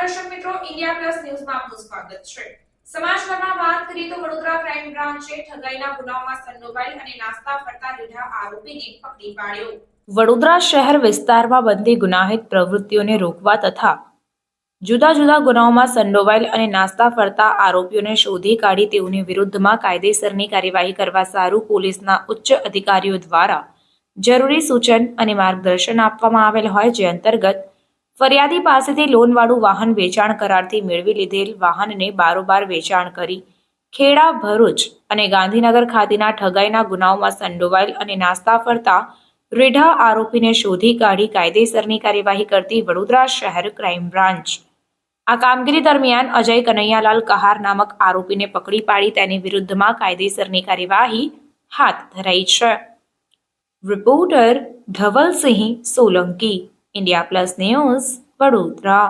India plus ન્યૂઝમાં આપનું સ્વાગત છે. સમાચારમાં વાત કરીએ તો વડોદરા ક્રાઇમ બ્રાન્ચે ઠગાઈના ગુનામાં સંડોવાયેલ અને નાસ્તા ફરતા લીધા આરોપીને પકડી પાડ્યો. વડોદરા શહેર વિસ્તારમાં બનતી ગુનાહિત પ્રવૃત્તિઓને રોકવા તથા જુદા જુદા ગુનાઓમાં સંડોવાયેલ અને નાસ્તા ફરતા આરોપીઓને શોધી કાઢી તેઓની વિરુદ્ધમાં કાયદેસરની કાર્યવાહી કરવા સારું પોલીસના ઉચ્ચ અધિકારીઓ દ્વારા જરૂરી સૂચન અને માર્ગદર્શન આપવામાં આવેલ હોય જે અંતર્ગત ફરિયાદી પાસેથી લોનવાળું વાહન વેચાણ કરારથી મેળવી લીધેલ વાહનને બારોબાર વેચાણ કરી ખેડા, ભરૂચ અને ગાંધીનગર ખાતેના ઠગાઈના ગુનાઓમાં સંડોવાયેલ અને નાસ્તા ફરતા રેઢા આરોપીને શોધી કાઢી કાયદેસરની કાર્યવાહી કરતી વડોદરા શહેર ક્રાઇમ બ્રાન્ચ. આ કામગીરી દરમિયાન અજય કનૈયાલાલ કહાર નામક આરોપીને પકડી પાડી તેની વિરુદ્ધમાં કાયદેસરની કાર્યવાહી હાથ ધરાઈ છે. Reporter Dhavalsinh Solanki India plus news Vadodara